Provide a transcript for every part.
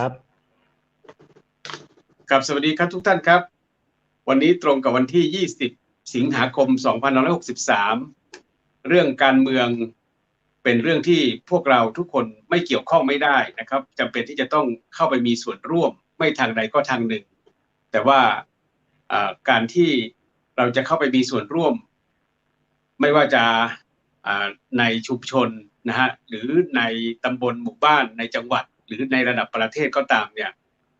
ครับครับสวัสดีครับทุกท่านครับ วันนี้ตรงกับวันที่ 20 สิงหาคม 2563 เรื่องการเมืองเป็นเรื่องที่พวกเราทุกคนไม่เกี่ยวข้องไม่ได้นะครับจำเป็นที่จะต้องเข้าไปมีส่วนร่วมไม่ทางใดก็ทางหนึ่ง แต่ว่าการที่เราจะเข้าไปมีส่วนร่วม ไม่ว่าจะในชุมชนนะฮะหรือในตำบลหมู่บ้านในจังหวัด หรือในระดับประเทศก็ตามเนี่ย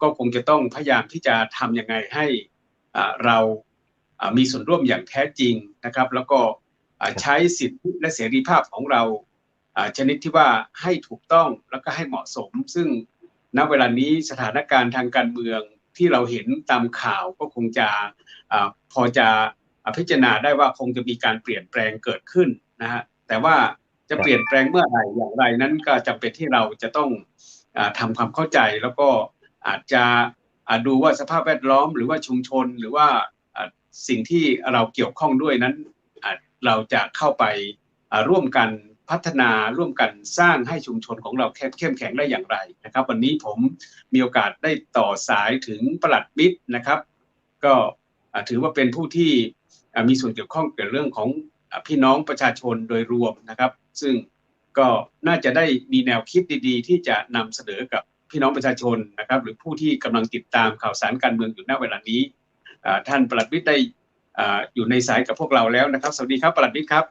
ก็คงจะต้องพยายามที่จะทำยังไงให้อ่าเราอ่ามีส่วนร่วมอย่างแท้จริงนะครับ แล้วก็อ่าใช้สิทธิและเสรีภาพของเราอ่าชนิดที่ว่าให้ถูกต้องแล้วก็ให้เหมาะสม ซึ่งณเวลานี้สถานการณ์ทางการเมืองที่เราเห็นตามข่าวก็คงจะอาพอจะอ่าพิจารณาได้ว่าคงจะมีการเปลี่ยนแปลงเกิดขึ้นนะฮะแต่ว่าจะเปลี่ยนแปลงเมื่อไหร่อย่างไรนั้นก็จำเป็นที่เราจะต้อง อาทำความเข้าใจแล้วก็อาจจะดูว่าสภาพแวดล้อม หรือว่าชุมชนหรือว่าสิ่งที่เราเกี่ยวข้องด้วยนั้น เราจะเข้าไปร่วมกันพัฒนาร่วมกันสร้างให้ชุมชนของเราเข้มแข็งได้อย่างไรนะครับ วันนี้ผมมีโอกาสได้ต่อสายถึงประหลัดมิตรนะครับ ก็ถือว่าเป็นผู้ที่มีส่วนเกี่ยวข้องเกี่ยวกับเรื่องของพี่น้องประชาชนโดยรวมนะครับ ซึ่ง ก็น่าจะได้มีแนวคิดดีๆ ที่จะนำเสนอกับพี่น้องประชาชนนะครับ หรือผู้ที่กำลังติดตามข่าวสารการเมืองอยู่ณเวลานี้อ่าท่านปลัดวิทย์ได้อ่าอยู่ในสายกับพวกเราแล้วนะครับ สวัสดีครับปลัดวิทย์ครับ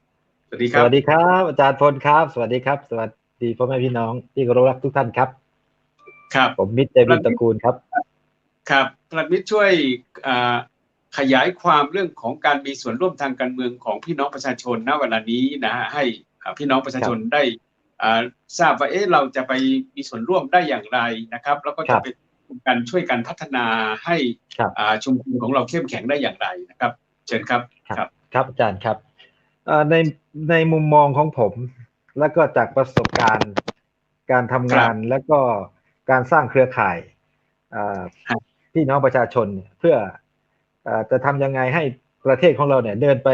สวัสดีคสรับวัสดีครับอาจารย์พลครับ สวัสดีครับ สวัสดีพ่อแม่พี่น้องที่เคารพรักทุกท่านครับ ครับ ผมมิตรเจริญตระกูลครับครับปลัดวิทย์ช่วยอ่าขยายความเรื่องของการมีส่วนร่วมทางการเมืองของพี่น้องประชาชนณเวลานี้นะฮะให้อ่า พี่น้องประชาชนได้อ่าทราบว่าเอ๊ะเราจะไปมีส่วนร่วมได้อย่างไรนะครับ แล้วก็ครัจะบเป็นการช่วยกันพัฒนาให้ครับอ่าชุมชนของเราเข้มแข็งได้อย่างไรนะครับ เชิญครับครับ ครับอาจารย์ครับเอ่อในในมุมมองของผม แล้วก็จากประสบการณ์การทำงานแล้วก็การสร้างเครือข่ายเอ่อครับพี่น้องประชาชนเนี่ยเพื่อเอ่อจะทำยังไงให้ประเทศของเราเนี่ยเดินไป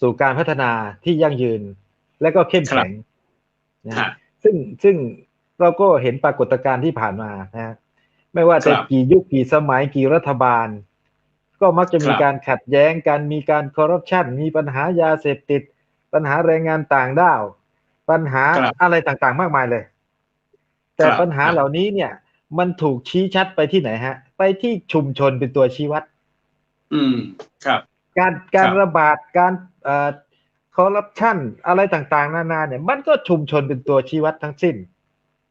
สู่การพัฒนาที่ยั่งยืน และก็เข้มแข็งนะฮะซึ่งซึ่งเราก็เห็นปรากฏการณ์ที่ผ่านมานะฮะไม่ว่าจะครับกี่ยุคกี่สมัยกี่รัฐบาล ก็มักจะมีครับการขัดแย้งกันมีการคอร์รัปชันมีปัญหายาเสพติด ปัญหาแรงงานต่างด้าว ปัญหาครับอะไรต่างๆ มากมายเลย แต่ครับปัญหาเหล่านี้เนี่ย มันถูกชี้ชัดไปที่ไหนฮะ ไปที่ชุมชนเป็นตัวชี้วัด อืมครับ การการครับระบาดการเอ่อ คอร์รัปชันอะไรต่างๆ นานาเนี่ย มันก็ชุมชนเป็นตัวชี้วัดทั้งสิ้น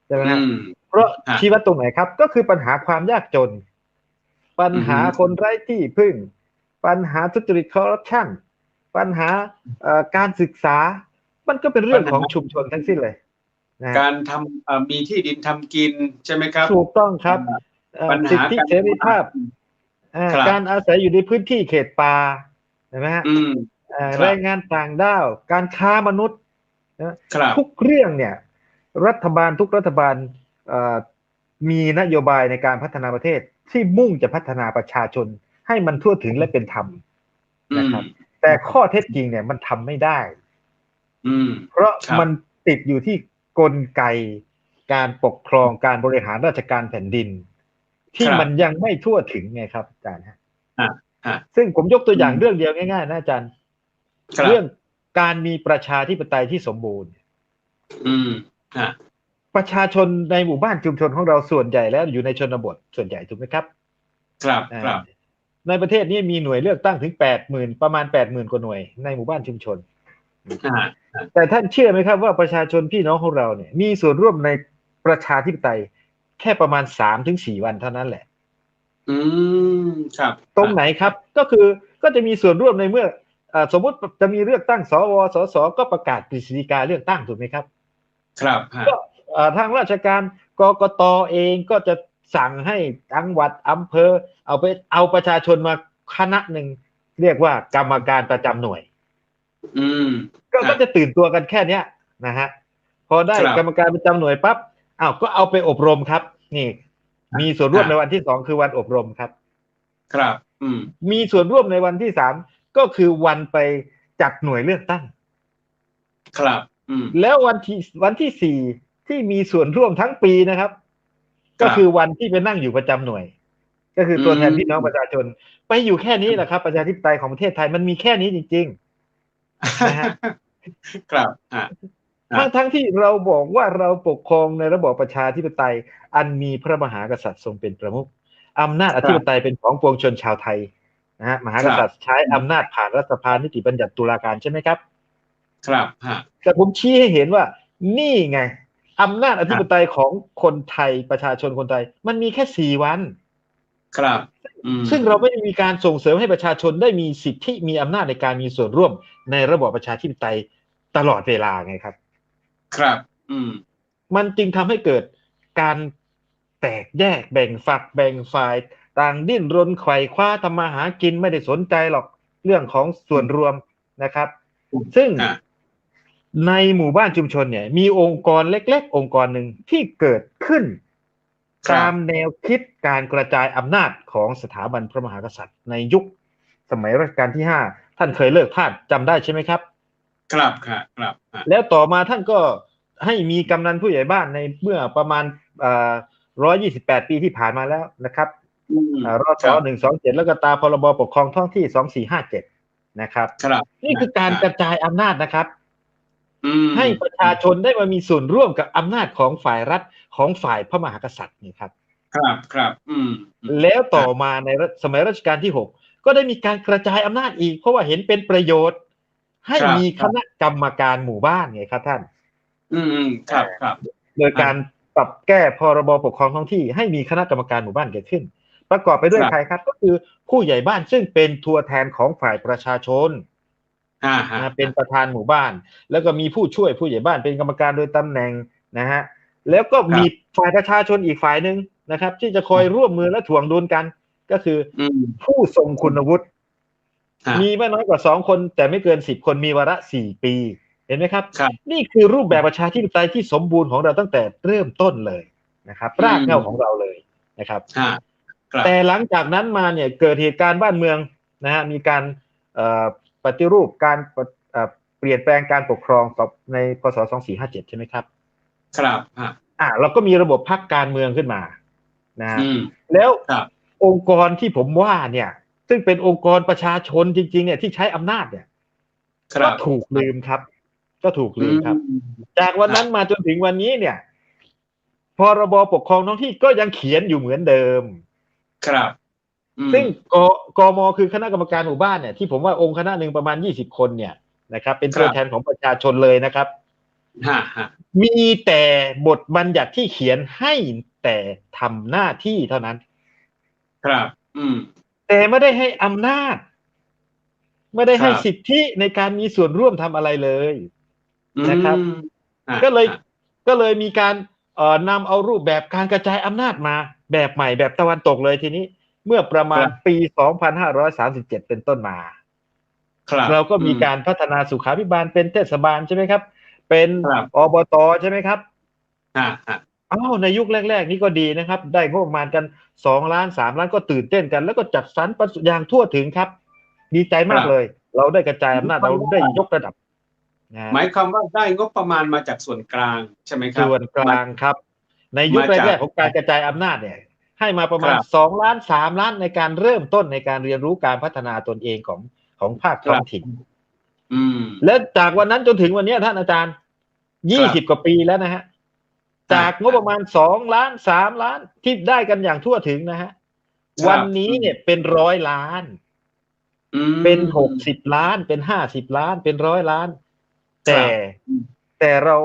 ใช่ไหมฮะอืมเพราะฮะชี้วัดตรงไหนครับ ก็คือปัญหาความยากจน ปัญหาอือฮึคนไร้ที่พึ่ง ปัญหาทุจริตคอร์รัปชันปัญหาเอ่อการศึกษา มันก็เป็นเรื่องของชุมชนทั้งสิ้นเลยนะการทำอ่ามีที่ดินทำกินใช่ไหมครับ ถูกต้องครับเอ่อปัญหาสิทธิการเสรีภาพอ่าครับการอาศัยอยู่ในพื้นที่เขตป่าใช่ไหมฮะอืมเอ่อครับ แรงงานต่างด้าว การค้ามนุษย์ครับทุกเรื่องเนี่ยรัฐบาลทุกรัฐบาลเอ่อมีนโยบายในการพัฒนาประเทศที่มุ่งจะพัฒนาประชาชน ให้มันทั่วถึงและเป็นธรรมอืนะมครับ แต่ข้อเท็จจริงเนี่ยมันทำไม่ได้อืมเพราะครับมันติดอยู่ที่กลไกการปกครองการบริหารราชการแผ่นดิน ที่ครับมันยังไม่ทั่วถึงไงครับอาจารย์ฮะอะอะซึ่งผมยกตัวอย่างอืมเรื่องเดียวง่ายๆนะอาจารย์ครับ เรื่องการมีประชาธิปไตยที่สมบูรณ์ อืมฮะประชาชนในหมู่บ้านชุมชนของเราส่วนใหญ่แล้วอยู่ในชนบทส่วนใหญ่ถูกไหมครับ ครับครับอ่าในประเทศนี้มีหน่วยเลือกตั้งถึงแปดหมื่นประมาณแปดหมื่นกว่าหน่วยในหมู่บ้านชุมชนอ่าแต่ท่านเชื่อไหมครับว่าประชาชนพี่น้องของเราเนี่ย มีส่วนร่วมในประชาธิปไตย แค่ประมาณสามถึงสี่วันเท่านั้นแหละ อืมครับ ตรงไหนครับ ก็คือก็จะมีส่วนร่วมในเมื่อเอ่อ สมมติจะมีเลือกตั้งสวสสก็ประกาศกฤษฎีกาเลือกตั้งถูกไหมครับ ครับฮะก็เอ่อทางราชการกกตเองก็จะสั่งให้จังหวัดอำเภอ เอาไปเอาประชาชนมาคณะหนึ่งเรียกว่ากรรมการประจำหน่วย อืมก็ครับก็จะตื่นตัวกันแค่เนี้ยนะฮะพอได้ครับกรรมการประจำหน่วยปั๊บอ้าวก็เอาไปอบรมครับ นี่ มีส่วนร่วมครับในวันที่สองคือวันอบรมครับ ครับ อืมมีส่วนร่วมในวันที่สาม ก็คือวันไปจัดหน่วยเลือกตั้ง ครับ อืมแล้ววันที่วันที่สี่ที่มีส่วนร่วมทั้งปีนะครับ ก็คือวันที่ไปนั่งอยู่ประจำหน่วย ก็คือตัวแทนพี่น้องประชาชน ไปอยู่แค่นี้แหละครับ ประชาธิปไตยของประเทศไทยมันมีแค่นี้จริงนะฮะครับอ่าๆทั้งทั้งที่เราบอกว่าเราปกครองในระบอบประชาธิปไตย อันมีพระมหากษัตริย์ทรงเป็นประมุขอำนาจอธิปไตยเป็นของปวงชนชาวไทย นะฮะมหากษัตริย์ใช้อำนาจผ่านรัฐสภานิติบัญญัติตุลาการใช่ไหมครับ ครับฮะแต่ผมชี้ให้เห็นว่า นี่ไงอำนาจอธิปไตยของคนไทยประชาชนคนไทย มันมีแค่สี่วัน ครับอืมซึ่งเราไม่ได้มีการส่งเสริมให้ประชาชนได้มีสิทธิมีอำนาจในการมีส่วนร่วมในระบอบประชาธิปไตยตลอดเวลาไงครับ ครับ อืม มันจึงทำให้เกิดการแตกแยกแบ่งฝักแบ่งฝ่าย ต่างดิ้นรนไขว่คว้าทำมาหากินไม่ได้สนใจหรอกเรื่องของส่วนรวมนะครับ ซึ่งอ่าในหมู่บ้านชุมชนเนี่ย มีองค์กรเล็ก ๆ องค์กรหนึ่งที่เกิดขึ้นครับตามแนวคิดการกระจายอำนาจของสถาบันพระมหากษัตริย์ ในยุคสมัยรัชกาลที่ห้าท่านเคยเลิกทาสจำได้ใช่ไหมครับ ครับครับครับอ่าแล้วต่อมาท่านก็ให้มีกำนันผู้ใหญ่บ้านในเมื่อประมาณร้อยยี่สิบแปดปีที่ผ่านมาแล้วนะครับ อืมอ่ารอสหนึ่งสองเจ็ดแล้วก็ตามพรบปกครองท้องที่สองสี่ห้าเจ็ดนะครับครับนี่คือการกระจายอำนาจนะครับอืมให้ประชาชนได้มามีส่วนร่วมกับอำนาจของฝ่ายรัฐของฝ่ายพระมหากษัตริย์นี่ครับ ครับครับอืมอืมแล้วต่อมาในรัชสมัยรัชกาลที่หกก็ได้มีการกระจายอำนาจอีก เพราะว่าเห็นเป็นประโยชน์ ให้มีคณะกรรมการหมู่บ้านไงครับท่านอืมอืมครับครับ โดยการปรับแก้พรบปกครองท้องที่ ให้มีคณะกรรมการหมู่บ้านเกิดขึ้น ประกอบไปด้วยครับใครครับ ก็คือผู้ใหญ่บ้านซึ่งเป็นตัวแทนของฝ่ายประชาชนอ่าฮะนะเป็นประธานหมู่บ้าน แล้วก็มีผู้ช่วยผู้ใหญ่บ้านเป็นกรรมการโดยตำแหน่งนะฮะแล้วก็มีฝ่ายประชาชนอีกฝ่ายหนึ่งนะครับ ที่จะคอยร่วมมือและถ่วงดุลกัน ก็คืออืมผู้ทรงคุณวุฒิฮะมีไม่น้อยกว่าสองคน แต่ไม่เกินสิบคนมีวาระสี่ปี เห็นไหมครับครับ นี่คือรูปแบบประชาธิปไตยที่สมบูรณ์ของเราตั้งแต่เริ่มต้นเลยนะครับ รากเหง้าของเราเลยนะครับฮะครับ แต่หลังจากนั้นมาเนี่ยเกิดเหตุการณ์บ้านเมืองนะฮะมีการเอ่อปฏิรูปการปฏิเอ่อเปลี่ยนแปลงการปกครองต่อในพศ2457 ใช่ไหมครับ ครับฮะอ่าเราก็มีระบบพักการเมืองขึ้นมานะฮะอืมแล้วครับองค์กรที่ผมว่าเนี่ย ซึ่งเป็นองค์กรประชาชนจริง ๆ เนี่ยที่ใช้อำนาจเนี่ยคก็รับถูกลืมครับ ก็ถูกลืมครับอืมจากวันนั้นมาจนถึงวันนี้เนี่ยพรบปกครองท้องที่ก็ยังเขียนอยู่เหมือนเดิม ครับอืมซึ่งกกมคือคณะกรรมการหมู่บ้านเนี่ยที่ผมว่าองค์คณะหนึ่งประมาณยี่สิบคนเนี่ยนะครับ เป็นตัวแทนของประชาชนเลยนะครับฮะฮะมีแต่บทบัญญัติที่เขียนให้แต่ทำหน้าที่เท่านั้น ครับ อืม แต่ไม่ได้ให้อำนาจ ไม่ได้ให้ครับสิทธิในการมีส่วนร่วมทำอะไรเลยนะครับอืมอะก็เลยอะก็เลยมีการเอ่อนำเอารูปแบบการกระจายอำนาจมา แบบใหม่แบบตะวันตกเลยทีนี้ เมื่อประมาณปี 2537 เป็นต้นมาครับเราก็มีอืการพัฒนาสุขาภิบาลเป็นเทศบาลใช่ไหมครับ เป็นครับอบตใช่ไหมครับฮะฮะอ้าวในยุคแรก ๆ นี่ก็ดีนะครับ ได้งบประมาณกันสองล้านสามล้านก็ตื่นเต้นกัน แล้วก็จัดสรรประสอย่างทั่วถึงครับ ดีใจมากเลย เราได้กระจายอำนาจเราได้ยกระดับนะหมายความว่าได้งบประมาณมาจากส่วนกลางใช่ไหมครับส่วนกลางครับ ในยุคมาจากแรกๆของการกระจายอำนาจเนี่ย ให้มาประมาณครับสองล้านสามล้านในการเริ่มต้นในการเรียนรู้การพัฒนาตนเองของของภาคท้องถิ่นอืมและจากวันนั้นจนถึงวันเนี้ยท่านอาจารย์ยี่สิบกว่าปีแล้วนะฮะ จากงบประมาณสองล้านสามล้านที่ได้กันอย่างทั่วถึงนะฮะครับวันนี้เนี่ยเป็นร้อยล้านอืมเป็นหกสิบล้านเป็นห้าสิบล้านเป็นร้อยล้าน แต่อืมแต่เรา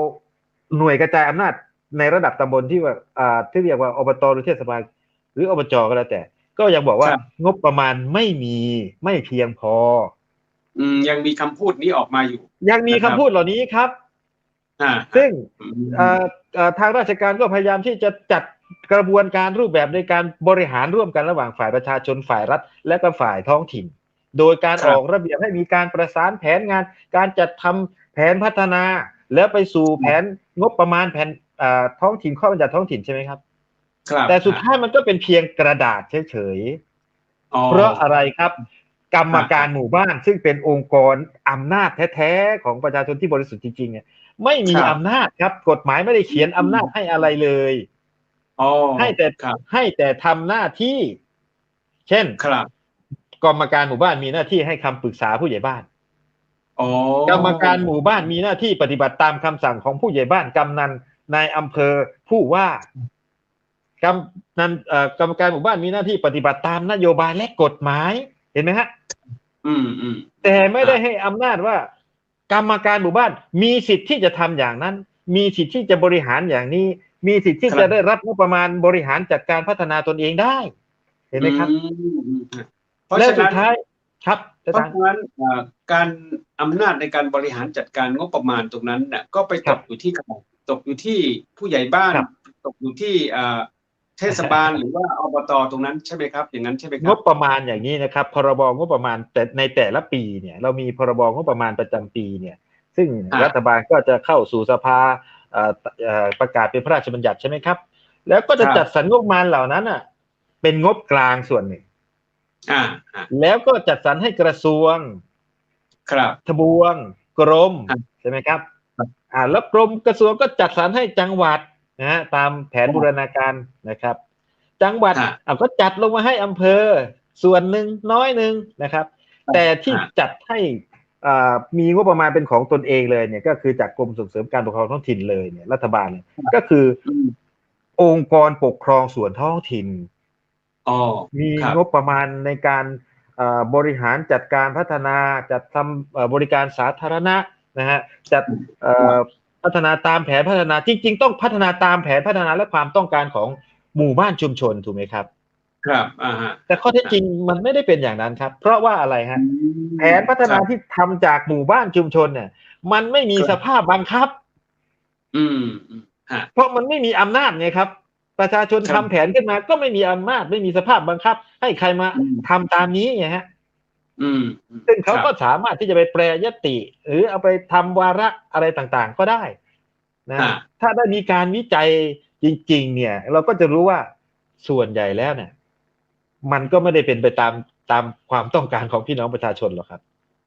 หน่วยกระจายอำนาจ ในระดับตำบลที่ว่าอ่าที่เรียกว่าอบตหรือเทศบาลหรืออบจก็แล้วแต่ ก็ยังบอกว่าครับงบประมาณไม่มีไม่เพียงพอ อืมยังมีคำพูดนี้ออกมาอยู่ ยังมีนะคคำรับพูดเหล่านี้ครับอ่าซึ่งอืมเอ่อเอ่อทางราชการก็พยายามที่จะจัดกระบวนการรูปแบบในการบริหารร่วมกันระหว่างฝ่ายประชาชนฝ่ายรัฐ และก็ฝ่ายท้องถิ่น โดยการออกระเบียบให้มีการประสานแผนงาน การจัดทำแผนพัฒนา แล้วไปสู่แผนงบประมาณแผนเอ่อ ท้องถิ่นข้อบัญญัติท้องถิ่นใช่ไหมครับครับแต่สุดท้ายมันก็เป็นเพียงกระดาษเฉยอ๋อๆเพราะอะไรครับ กรรมการหมู่บ้าน ซึ่งเป็นองค์กรอำนาจแท้ๆของประชาชนที่บริสุทธิ์จริงๆเนี่ยไม่มีครับอำนาจครับ กฎหมายไม่ได้เขียนอำนาจให้อะไรเลยอ๋อให้แต่ครับให้แต่ทำหน้าที่ เช่นครับกรรมการหมู่บ้านมีหน้าที่ให้คำปรึกษาผู้ใหญ่บ้านอ๋อกรรมการหมู่บ้านมีหน้าที่ปฏิบัติตามคำสั่งของผู้ใหญ่บ้านกำนัน นายอำเภอผู้ว่ากำนันเอ่อกรรมการหมู่บ้านมีหน้าที่ปฏิบัติตามนโยบายและกฎหมายเห็นไหมฮะ อืมอืมแต่ไม่ได้ให้อำนาจว่า กรรมการหมู่บ้านมีสิทธิ์ที่จะทำอย่างนั้น มีสิทธิ์ที่จะบริหารอย่างนี้ มีสิทธิ์ที่จะได้รับงบประมาณบริหารจัดการพัฒนาตนเองได้ เห็นไหมครับอืมอืมเพราะและฉะสุนั้ดนท้ายครับเพราะฉะนั้นเอ่อการอำนาจในการบริหารจัดการงบประมาณตรงนั้นน่ะก็ไปตกอยู่ที่ใคร ตกอยู่ที่ผู้ใหญ่บ้าน ตกอยู่ที่เอ่อเทศบาลหรือว่าอบตตรงนั้นใช่ไหมครับ อย่างนั้นใช่ไหมคงรับบประมาณอย่างนี้นะครับ พรบงบประมาณแต่ในแต่ละปีเนี่ยเรามีพรบงบประมาณประจำปีเนี่ย ซึ่งรัฐบาลก็จะเข้าสู่สภาเอ่อเอ่อประกาศเป็นพระราชบัญญัติใช่ไหมครับ แล้วก็จะจัดสรรงบประมาณเหล่านั้นอะ เป็นงบกลางส่วนหนึ่งอ่าอ่าแล้วก็จัดสรรให้กระทรวง ครับทบวง กรมครับใช่ไหมครับครับ อ่าแล้วกรมกระทรวงก็จัดสรรให้จังหวัดนะฮะตามแผนบูรณาการนะครับ จังหวัดฮะอะก็จัดลงมาให้อำเภอส่วนหนึ่งน้อยหนึ่งนะครับ แต่ที่ฮะจัดให้อ่ามีงบประมาณเป็นของตนเองเลยเนี่ยก็คือจากกรมส่งเสริมการปกครองท้องถิ่นเลยเนี่ยรัฐบาลเนี่ยก็คืออืมองค์กรปกครองส่วนท้องถิ่นอ๋อมีครับงบประมาณในการเอ่อบริหารจัดการพัฒนาจัดทำเอ่อบริการสาธารณะ นะฮะจัดเอ่อพัฒนาตามแผนพัฒนาจริง ๆ ต้องพัฒนาตามแผนพัฒนาและความต้องการของหมู่บ้านชุมชนถูกไหมครับ ครับอ่าฮะแต่ข้อเท็จจริงมันไม่ได้เป็นอย่างนั้นครับ เพราะว่าอะไรฮะแผนพัฒนาครับที่ทำจากหมู่บ้านชุมชนเนี่ย มันไม่มีครับสภาพบังคับ อืมอืมฮะเพราะมันไม่มีอำนาจไงครับประชาชนครัทำบแผนขึ้นมา ก็ไม่มีอำนาจไม่มีสภาพบังคับ ให้ใครมาอืมทำตามนี้ไงฮะอืมอืม ซึ่งเขาครับก็สามารถที่จะไปแปรยติ หรือเอาไปทำวาระอะไรต่างๆ ก็ได้นะอ่าถ้าได้มีการวิจัยจริง ๆ เนี่ย เราก็จะรู้ว่าส่วนใหญ่แล้วเนี่ย มันก็ไม่ได้เป็นไปตามตามความต้องการของพี่น้องประชาชนหรอกครับ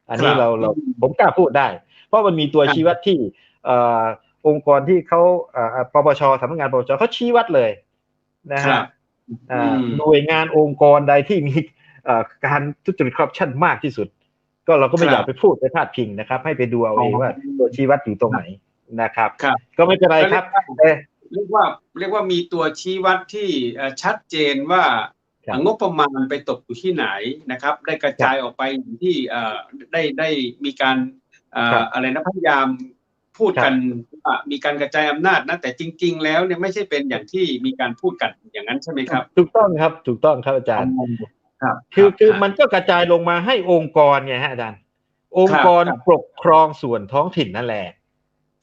อันนี้ครับเราเราผมกล้าพูดได้ เพราะมันมีตัวครับชี้วัดที่เอ่อองค์กรที่เขาเอ่อปปชสำนักงานปปชเขาชี้วัดเลยนะครัฮะบอ่าอืมหน่วยงานองค์กรใดที่มีเอ่อ การทุจริตคอร์รัปชันมากที่สุด ก็เราก็ไม่ครับอยากไปพูดไปพาดพิงนะครับ ให้ไปดูเอาเองอ๋อว่าตัวชี้วัดอยู่ตรงไหนนะครับครับก็ไม่เป็นไรครับเอ่อเรียกว่าเรียกว่ามีตัวชี้วัดที่เอ่อชัดเจนว่าครับงบประมาณไปตกอยู่ที่ไหนนะครับ ได้กระจายออกไปอย่างที่เอ่อได้ได้มีการเอ่อครับอะไรนะพยายามพูดกันว่ามีการกระจายอำนาจนะแต่จริง ๆ แล้วเนี่ยไม่ใช่เป็นอย่างที่มีการพูดกันอย่างนั้นใช่ไหมครับ ถูกต้องครับ ถูกต้องครับอาจารย์ ครับ คือรับคือมันก็กระจายลงมาให้องค์กรไงฮะอาจารย์ องค์กรครับปกครองส่วนท้องถิ่นนั่นแหละ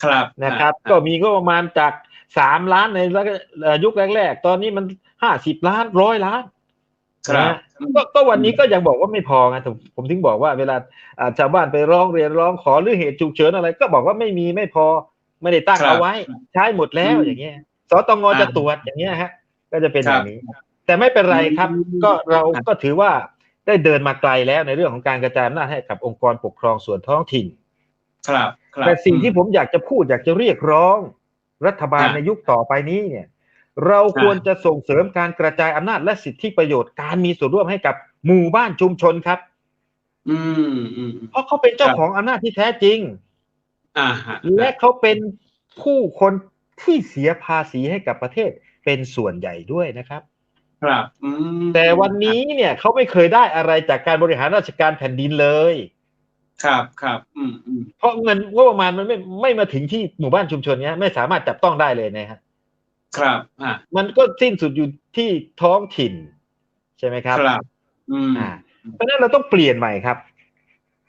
ครับนะครับอ่าก็มีก็ประมาณจากสามล้านในเอ่อยุคแรก ๆ ตอนนี้มันห้าสิบล้านร้อยล้านครับนะก็ก็วันนี้ก็ยังบอกว่าไม่พอไงผมผมถึงบอกว่าเวลาอ่าชาวบ้านไปร้องเรียนร้องขอหรือเหตุฉุกเฉินอะไร ก็บอกว่าไม่มีไม่พอไม่ได้ตั้งครับเอาไว้ ใช้หมดแล้วอืมอย่างเงี้ยสตงจะอ่าตรวจอย่างเงี้ยฮะ ก็จะเป็นคอรับย่างนี้ แต่ไม่เป็นไรครับอืมก็เราครับก็ถือว่าได้เดินมาไกลแล้วในเรื่องของการกระจายอำนาจให้กับองค์กรปกครองส่วนท้องถิ่น ครับครับแต่สิ่งที่ผมอยากจะพูดอยากจะเรียกร้อง รัฐบาลอ่าในยุคต่อไปนี้เนี่ย เราควรจะส่งเสริมการกระจายอำนาจและสิทธิประโยชน์การมีส่วนร่วมให้กับหมู่บ้านชุมชนครับ อืมอืมเพราะเขาเป็นเจ้าครับของอำนาจที่แท้จริง อ่าฮะและเขาเป็นผู้คนที่เสียภาษีให้กับประเทศเป็นส่วนใหญ่ด้วยนะครับ ครับอืมแต่วันนี้เนี่ยเขาไม่เคยได้อะไรจากการบริหารราชการแผ่นดินเลย ครับครับอืมอืมเพราะเงินงบประมาณมันไม่ไม่มาถึงที่หมู่บ้านชุมชนเนี้ยไม่สามารถจับต้องได้เลยนะฮะครับอ่ามันก็สิ้นสุดอยู่ที่ท้องถิ่น ใช่ไหมครับครับ อืมอ่าเพราะฉะนั้นเราต้องเปลี่ยนใหม่ครับ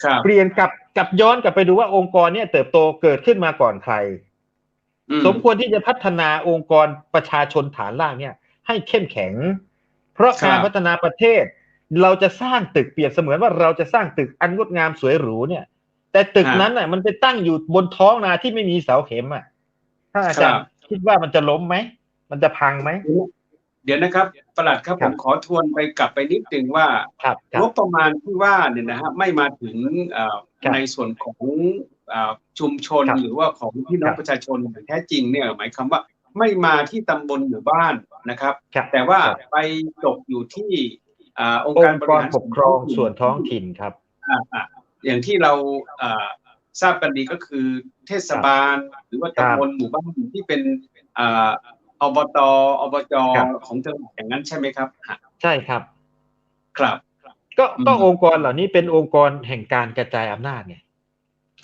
ครับเปลี่ยนกลับกลับย้อนกลับไปดูว่าองค์กรเนี่ยเติบโตเกิดขึ้นมาก่อนใครอืสมควรที่จะพัฒนาองค์กรประชาชนฐานล่างเนี่ย ให้เข้มแข็ง เพราะการพัฒนาประเทศ เราจะสร้างตึกเปรียบเสมือนว่าเราจะสร้างตึกอันงดงามสวยหรูเนี่ย แต่ตึกนั้นน่ะ มันไปตั้งอยู่บนท้องนาที่ไม่มีเสาเข็มอะถ้าอาจารย์คิดว่ามันจะล้มไหมมันจะพังไหมเดี๋ยวนะครับประหลัดครับคผรับมขอทวนไปกลับไปนิดนึงว่าครับครังบบประมาณที่ว่าเนี่ยนะฮะไม่มาถึงเอ่อครับในส่วนของเอ่อชุมชนครับหรือว่าของพี่น้องครับประชาชนอย่างแท้จริงเนี่ยหมายความว่า ไม่มาที่ตำบลหมู่บ้านนะครับครับแต่ว่าครับไปจบอยู่ที่อ่าองค์อการงค์บกริรหารปกครองส่วนท้องถิ่นครับอ่าอ่าอย่างที่เราอ่าทราบกันดีก็คือเทศบาล หรือว่าครับตำบลหมู่บ้านที่เป็นอ่าอบตอบจครับของจังหวัดอย่างนั้นใช่ไหมครับฮะใช่ครับ ครับ ก็ก็อืมองค์กรเหล่านี้เป็นองค์กรแห่งการกระจายอำนาจไง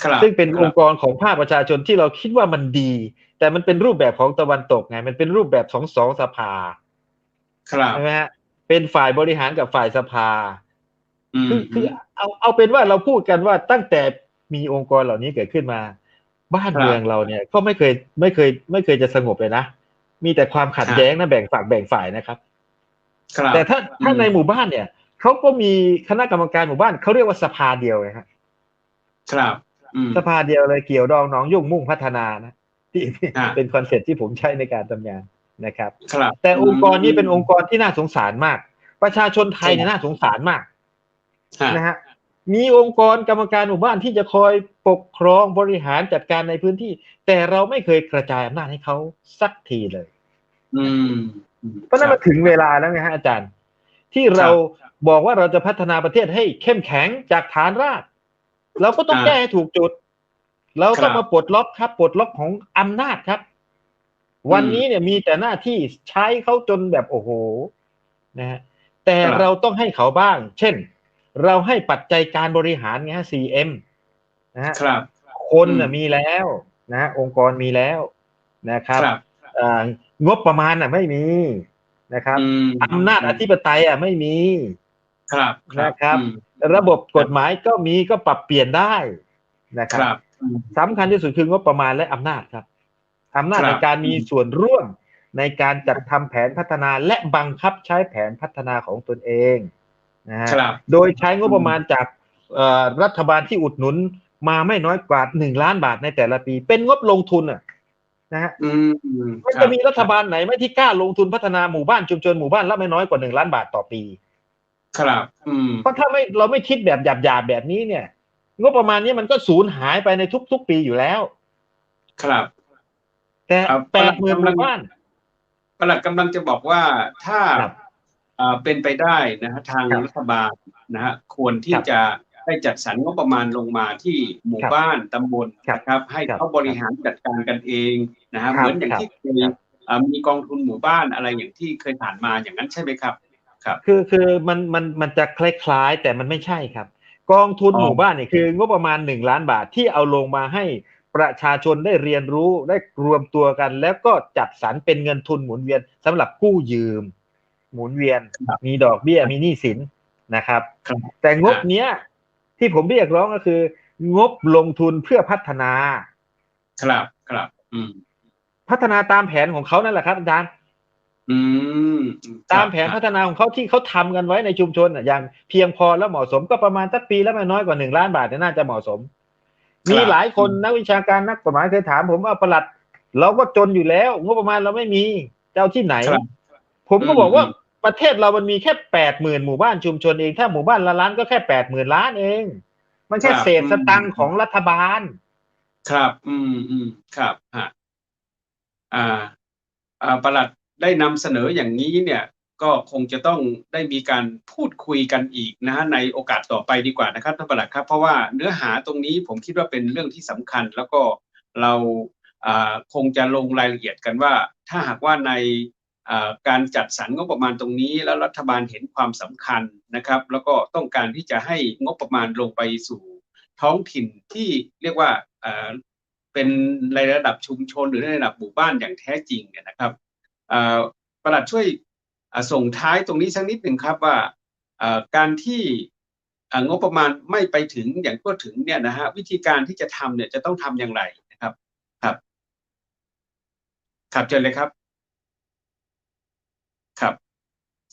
ครับซึ่งเป็นครับองค์กรของภาคประชาชนที่เราคิดว่ามันดี แต่มันเป็นรูปแบบของตะวันตกไง มันเป็นรูปแบบของสองสภาครับใช่ไหมฮะเป็นฝ่ายบริหารกับฝ่ายสภาอืมคือคือเอาเอาเป็นว่าเราพูดกันว่าตั้งแต่มีองค์กรเหล่านี้เกิดขึ้นมา บ้านครับเมืองเราเนี่ย ก็ไม่เคยไม่เคย ไม่เคยจะสงบเลยนะ มีแต่ความขัดครับแย้งนะแบ่งฝักแบ่งฝ่ายนะครับครับแต่ถ้าถ้าอืมในหมู่บ้านเนี่ยเขาก็มีคณะกรรมการหมู่บ้านเขาเรียกว่าสภาเดียวนะฮะครับอืมสภาเดียวเลยเกี่ยวดองหน้องยุ่งมุ่งพัฒนานะ ที่ที่อ่าเป็นคอนเซ็ปต์ที่ผมใช้ในการทำงานนะครับครับแต่องค์กรนี้เป็นองค์กรที่น่าสงสารมาก ประชาชนไทยเนี่ยน่าสงสารมากฮะนะฮะมีองค์กรกรรมการหมู่บ้านที่จะคอยปกครองบริหารจัดการในพื้นที่ แต่เราไม่เคยกระจายอำนาจให้เขาสักทีเลย อืมอืมเพราะฉะนั้นคมาบถึงเวลาแล้วไงฮะอาจารย์ ที่เราบอกว่าเราจะพัฒนาประเทศให้เข้มแข็งจากฐานรากเราก็ต้องอ่าแก้ให้ถูกจุด เราต้องครับมาปลดล็อกครับปลดล็อกของอำนาจครับ วันนี้เนี่ยมีแต่หน้าที่ใช้เขาจนแบบโอ้โหนะฮะแต่ครับเราต้องให้เขาบ้าง เช่น เราให้ปัจจัยการบริหารไงฮะ 4M นะฮะครับคนน่ะอืมมีแล้วนะฮะองค์กรมีแล้วนะครับครับอ่างบประมาณน่ะไม่มีนะครับอืมอำนาจอธิปไตยอะไม่มีครับนะครับอืมระบบกฎหมายก็มีก็ปรับเปลี่ยนได้นะคครับรับอืม สำคัญที่สุดคืองบประมาณและอำนาจครับอำนาจครับในการมีส่วนร่วมในการจัดทำแผนพัฒนาและบังคับใช้แผนพัฒนาของตนเองนะฮะครับโดยใช้งบประมาณจากเอ่อรัฐบาลที่อุดหนุนมาไม่น้อยกว่าหนึ่งล้านบาทในแต่ละปี เป็นงบลงทุนอะนะฮะอืมอืมมันคจะมีรัฐบาลไหนไหมที่กล้าลงทุนพัฒนาหมู่บ้านชุมชนหมู่บ้านละไม่น้อยกว่าหนึ่งล้านบาทต่อปี ครับ อืมเพราะถ้าไม่เราไม่คิดแบบหยาบๆแบบนี้เนี่ย งบประมาณนี้มันก็สูญหายไปในทุก ๆ ปีอยู่แล้ว ครับ แต่ครับแปดหมื่นหกำลังมู่บ้านประหลัดกำลังจะบอกว่าถ้าครับอ่าเป็นไปได้นะฮะทางครับรัฐบาลนะฮะควรที่ครับจะได้จัดสรรงบประมาณลงมาที่หมู่ครับบ้านตำบลครับนะครับ ให้ครับเขาบริหารจัดการกันเองนะฮะครับเหมือนอย่างครับที่เคยครับอ่ามีกองทุนหมู่บ้านอะไรอย่างที่เคยผ่านมาอย่างนั้นใช่ไหมครับ ครับ คือคือมันมันมันจะคล้ายๆ แต่มันไม่ใช่ครับ กองทุนอ๋อหมู่บ้านเนี่ยคืองบประมาณหนึ่งล้านบาทที่เอาลงมาให้ประชาชนได้เรียนรู้ได้รวมตัวกัน แล้วก็จัดสรรเป็นเงินทุนหมุนเวียนสำหรับกู้ยืม หมุนเวียนครับมีดอกเบี้ยมีหนี้สินนะครับครับ แต่งบเนี้ยที่ผมเรียกร้องก็คือ งบลงทุนเพื่อพัฒนา ครับครับ อืมพัฒนาตามแผนของเขานั่นแหละครับอาจารย์ อืมตามแผนพัฒนาของเขาที่เขาทำกันไว้ในชุมชนน่ะอย่างเพียงพอและเหมาะสมก็ประมาณสักปีละไม่น้อยกว่าหนึ่งล้านบาทเนี่ยน่าจะเหมาะสม มีหลายคนนักวิชาการนักกฎหมายเคยถามผมว่าประหลัด เราก็จนอยู่แล้วงบประมาณเราไม่มีจะเอาที่ไหนครับผมก็บอกว่าอืมประเทศเรามันมีแค่แปดหมื่นหมู่บ้านชุมชนเองถ้าหมู่บ้านละล้านก็แค่แปดหมื่นล้านเอง มันแค่ครับเศษสตังค์ของรัฐบาล ครับ อืมอืมครับฮะอ่า อ่าประหลัด ได้นำเสนออย่างนี้เนี่ยก็คงจะต้องได้มีการพูดคุยกันอีกนะฮะในโอกาสต่อไปดีกว่านะครับท่านประหลัดครับเพราะว่าเนื้อหาตรงนี้ผมคิดว่าเป็นเรื่องที่สำคัญ แล้วก็เราคงจะลงรายละเอียดกันว่า ถ้าหากว่าในการจัดสรรงบประมาณตรงนี้ แล้วรัฐบาลเห็นความสำคัญนะครับ แล้วก็ต้องการที่จะให้งบประมาณลงไปสู่ท้องถิ่นที่เรียกว่าเป็นในระดับชุมชนหรือในระดับหมู่บ้านอย่างแท้จริงเนี่ยนะครับ ประหลัดช่วยส่งท้ายตรงนี้สักนิดหนึ่งครับว่าการที่งบประมาณไม่ไปถึงอย่างทั่วถึงเนี่ยนะฮะวิธีการที่จะทำเนี่ยจะต้องทำอย่างไรนะครับครับครับเชิญเลยครับ ครับ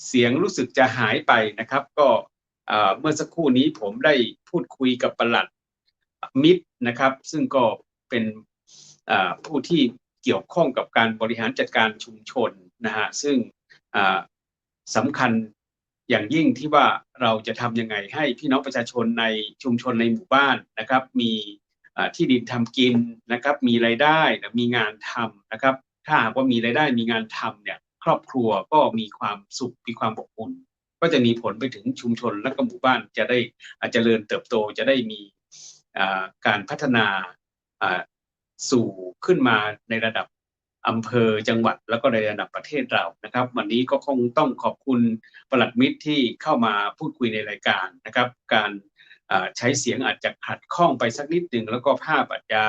เสียงรู้สึกจะหายไปนะครับ ก็เมื่อสักครู่นี้ผมได้พูดคุยกับประหลัดมิตรนะครับ ซึ่งก็เป็นผู้ที่ เกี่ยวข้องกับการบริหารจัดการชุมชนนะฮะซึ่งสำคัญอย่างยิ่งที่ว่าเราจะทำยังไงให้พี่น้องประชาชนในชุมชนในหมู่บ้านนะครับ มีที่ดินทำกินนะครับ มีรายได้มีงานทำนะครับ ถ้าหากว่ามีรายได้มีงานทำเนี่ยครอบครัวก็มีความสุขมีความอบอุ่น ก็จะมีผลไปถึงชุมชนและก็หมู่บ้านจะได้อาจจะเจริญเติบโตจะได้มีการพัฒนา สู่ขึ้นมาในระดับอำเภอจังหวัดแล้วก็ในระดับประเทศเรานะครับ วันนี้ก็คงต้องขอบคุณประหลัดมิตรที่เข้ามาพูดคุยในรายการนะครับ การใช้เสียงอาจจะขัดข้องไปสักนิดหนึ่งแล้วก็ภาพอาจจะ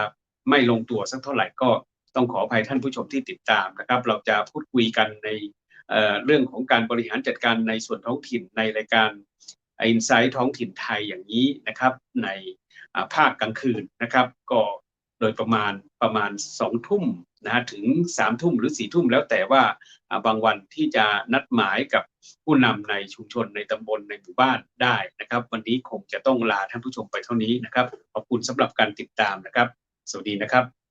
ไม่ลงตัวสักเท่าไหร่ก็ต้องขออภัยท่านผู้ชมที่ติดตามนะครับ เราจะพูดคุยกันในเรื่องของการบริหารจัดการในส่วนท้องถิ่นในรายการอินไซต์ท้องถิ่นไทยอย่างนี้นะครับ ในภาคกลางคืนนะครับ ก็ โดยประมาณประมาณสองทุ่มนะฮะถึงสามทุ่มหรือสี่ทุ่มแล้วแต่ว่าบางวันที่จะนัดหมายกับผู้นำในชุมชนในตำบลในหมู่บ้านได้นะครับ วันนี้คงจะต้องลาท่านผู้ชมไปเท่านี้นะครับ ขอบคุณสำหรับการติดตามนะครับ สวัสดีนะครับ